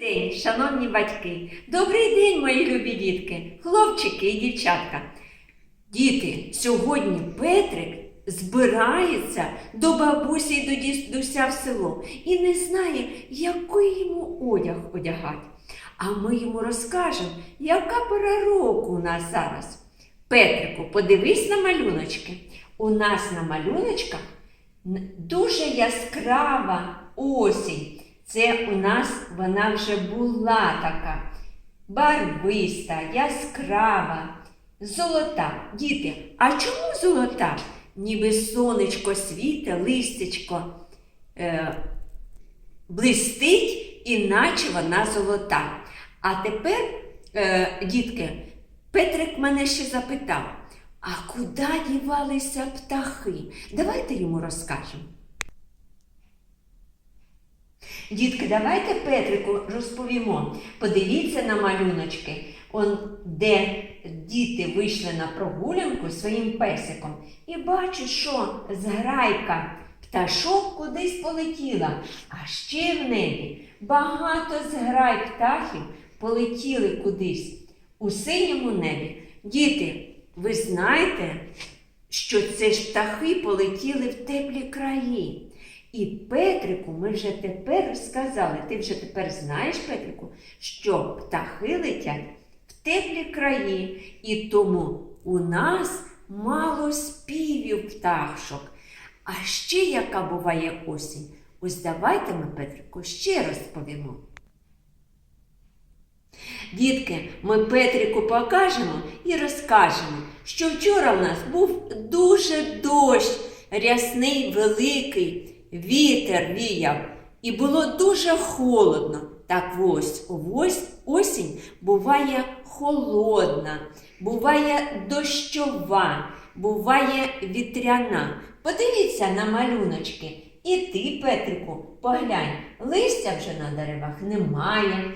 день, шановні батьки, добрий день, мої любі дітки, хлопчики і дівчатка. Діти, сьогодні Петрик збирається до бабусі і до дідуся в село і не знає, який йому одяг одягати. А ми йому розкажемо, яка пора року у нас зараз. Петрику, подивись на малюночки. У нас на малюночках дуже яскрава осінь. Це у нас вона вже була така барвиста, яскрава, золота. Діти, а чому золота? Ніби сонечко світе, листечко е, блистить, іначе вона золота. А тепер, е, дітки, Петрик мене ще запитав, а куди дівалися птахи? Давайте йому розкажемо. Дітки, давайте Петрику розповімо. Подивіться на малюночки, он, де діти вийшли на прогулянку своїм песиком і бачать, що зграйка пташок кудись полетіла, а ще в небі багато зграй птахів полетіли кудись у синьому небі. Діти, ви знаєте, що це ж птахи полетіли в теплі краї. І Петрику ми вже тепер розказали, ти вже тепер знаєш, Петрику, що птахи летять в теплі краї, і тому у нас мало співів пташок. А ще яка буває осінь? Ось давайте ми, Петрику, ще розповімо. Дітки, ми Петрику покажемо і розкажемо, що вчора в нас був дуже дощ, рясний, великий, вітер віяв, і було дуже холодно. Так ось, ось осінь буває холодна, буває дощова, буває вітряна. Подивіться на малюночки. І ти, Петрику, поглянь, листя вже на деревах немає.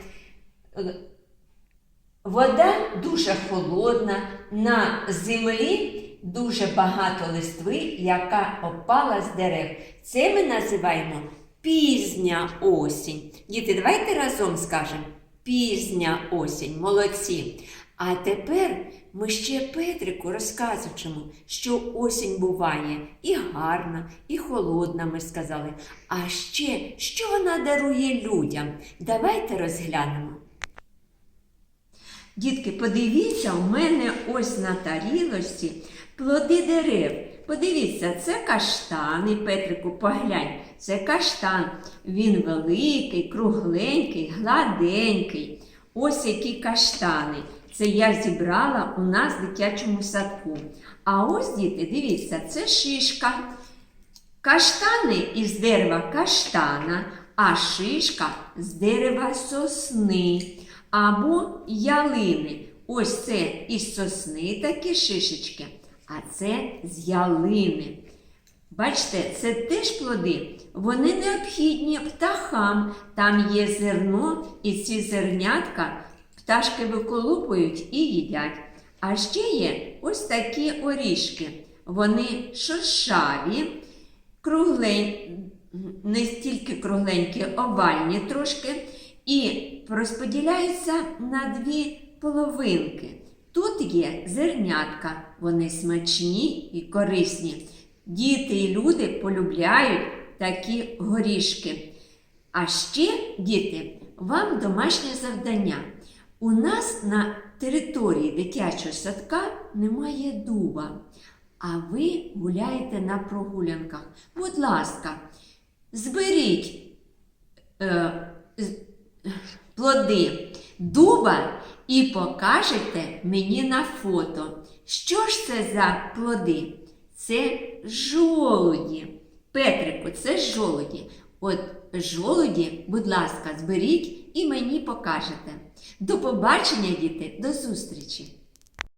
Вода дуже холодна, на землі дуже багато листви, яка опала з дерев. Це ми називаємо пізня осінь. Діти, давайте разом скажемо пізня осінь, молодці. А тепер ми ще Петрику розказуємо, що осінь буває і гарна, і холодна, ми сказали. А ще що вона дарує людям? Давайте розглянемо. Дітки, подивіться, у мене ось на тарілочці плоди дерев. Подивіться, це каштани, Петрику, поглянь, це каштан. Він великий, кругленький, гладенький. Ось які каштани. Це я зібрала у нас в дитячому садку. А ось, діти, дивіться, це шишка. Каштани із дерева каштана, а шишка з дерева сосни або ялини. Ось це із сосни такі шишечки, а це з ялини. Бачите, це теж плоди. Вони необхідні птахам. Там є зерно, і ці зернятка пташки виколупують і їдять. А ще є ось такі орішки. Вони шершаві, круглень, не стільки кругленькі, овальні трошки, і розподіляються на дві половинки. Тут є зернятка, вони смачні і корисні. Діти і люди полюбляють такі горішки. А ще, діти, вам домашнє завдання. У нас на території дитячого садка немає дуба, а ви гуляєте на прогулянках. Будь ласка, зберіть е, плоди дуба і покажете мені на фото. Що ж це за плоди? Це жолуді. Петрику, це жолуді. От жолуді, будь ласка, зберіть і мені покажете. До побачення, діти, до зустрічі!